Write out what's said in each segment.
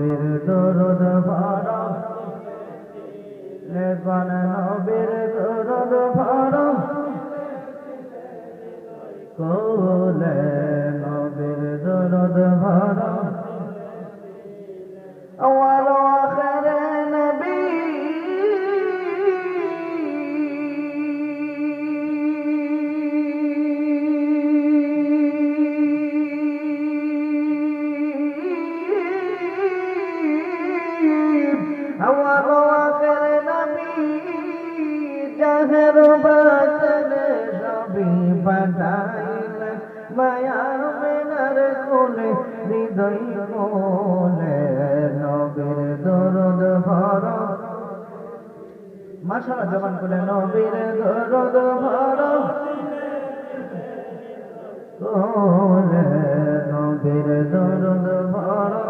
নবীর দরদ ভরা লেবান নবীর দরদ ভরা কোলে নবীর দরদ ভরা পাঠাইলেন মায়ার মেনার কোলে, হৃদয় কোলে নবীর দরদ ভর। মাশাআল্লাহ, জবান কোলে নবীর দরদ ভর। কোলে নবীর দরদ ভর।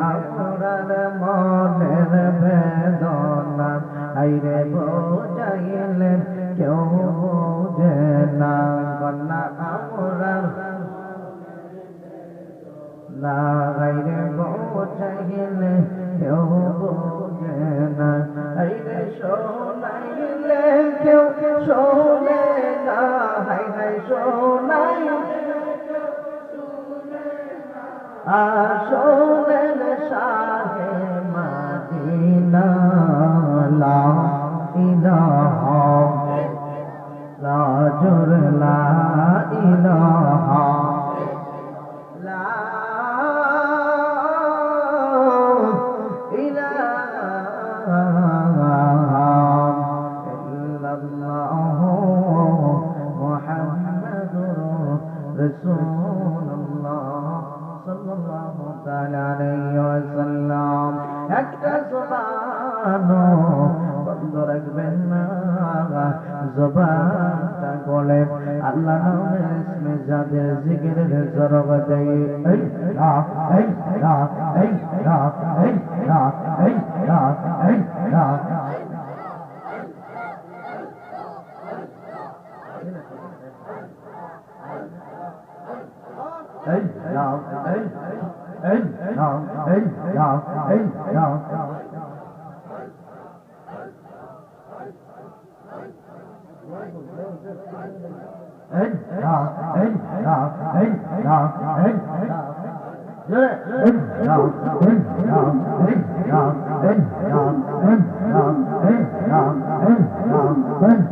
আপনার মনের বেদনা আইরে বোঝাইলে কেউ বোঝে না। কন্যা আমরার না আইরে বোঝাইলে সাল্লাল্লাহু তাআলা আলাইহি ওয়াসাল্লাম একটা জবান বন্ধ রাখবেন না জবানটা গলে আল্লাহ নামের ইসমে যাদের জিকিরের জরব দেয় এই লা এই লা এই লা এই লা এই লা এই no, no, no, no. Yeah.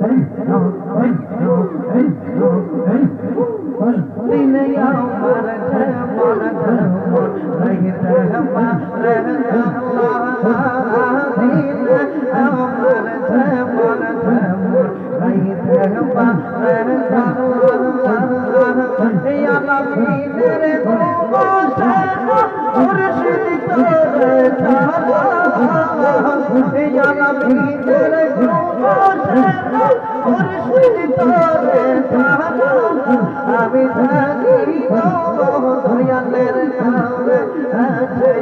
Hey, no, hey. আমি থাকি দয়ালের নামে আছে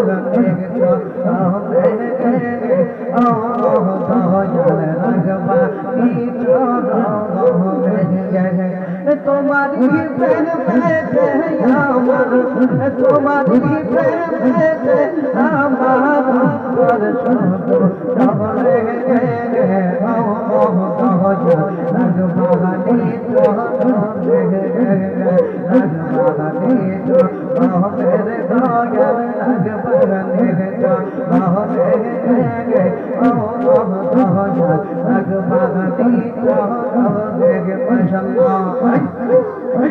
ہاں ہم نے تے آں ہم دیاں رہماں دیکھ ماشاءاللہ اوئے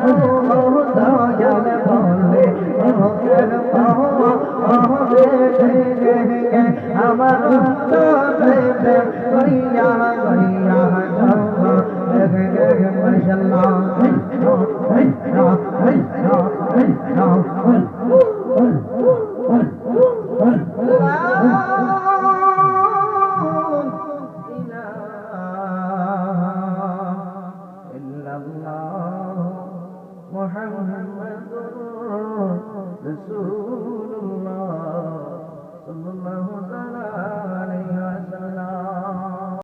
Oh, Thank you.